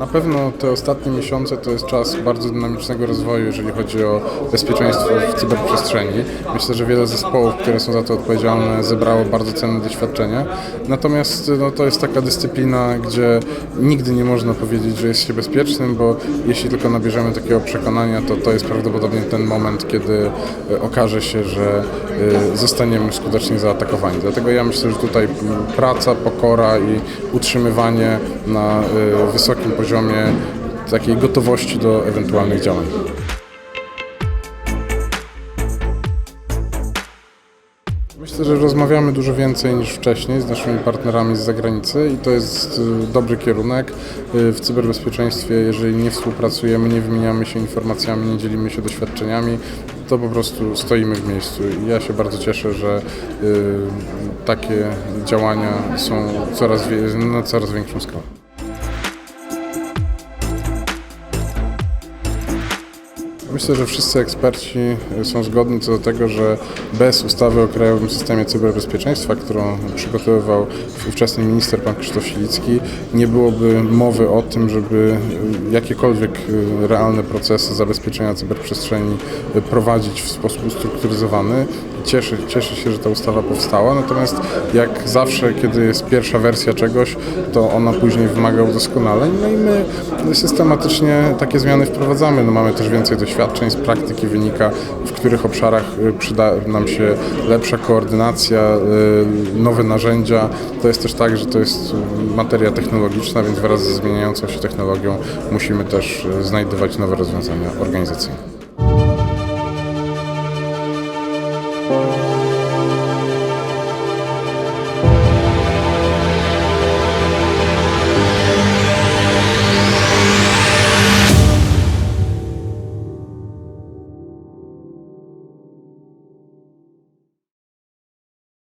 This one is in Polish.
Na pewno te ostatnie miesiące to jest czas bardzo dynamicznego rozwoju, jeżeli chodzi o bezpieczeństwo w cyberprzestrzeni. Myślę, że wiele zespołów, które są za to odpowiedzialne, zebrało bardzo cenne doświadczenie. Natomiast no, to jest taka dyscyplina, gdzie nigdy nie można powiedzieć, że jest się bezpiecznym, bo jeśli tylko nabierzemy takiego przekonania, to to jest prawdopodobnie ten moment, kiedy e, okaże się, że e, zostaniemy skutecznie zaatakowani. Dlatego ja myślę, że tutaj praca, pokora i utrzymywanie na e, wysokim poziomie takiej gotowości do ewentualnych działań. Myślę, że rozmawiamy dużo więcej niż wcześniej z naszymi partnerami z zagranicy i to jest y, dobry kierunek. Y, W cyberbezpieczeństwie, jeżeli nie współpracujemy, nie wymieniamy się informacjami, nie dzielimy się doświadczeniami, to po prostu stoimy w miejscu. I ja się bardzo cieszę, że y, takie działania są coraz, na coraz większą skalę. Myślę, że wszyscy eksperci są zgodni co do tego, że bez ustawy o Krajowym Systemie Cyberbezpieczeństwa, którą przygotowywał ówczesny minister pan Krzysztof Silicki, nie byłoby mowy o tym, żeby jakiekolwiek realne procesy zabezpieczenia cyberprzestrzeni prowadzić w sposób ustrukturyzowany. Cieszę, cieszę się, że ta ustawa powstała, natomiast jak zawsze, kiedy jest pierwsza wersja czegoś, to ona później wymaga udoskonaleń, no i my systematycznie takie zmiany wprowadzamy. No mamy też więcej doświadczeń, z praktyki wynika, w których obszarach y, przyda nam się lepsza koordynacja, y, nowe narzędzia. To jest też tak, że to jest materia technologiczna, więc wraz ze zmieniającą się technologią musimy też y, znajdywać nowe rozwiązania organizacyjne.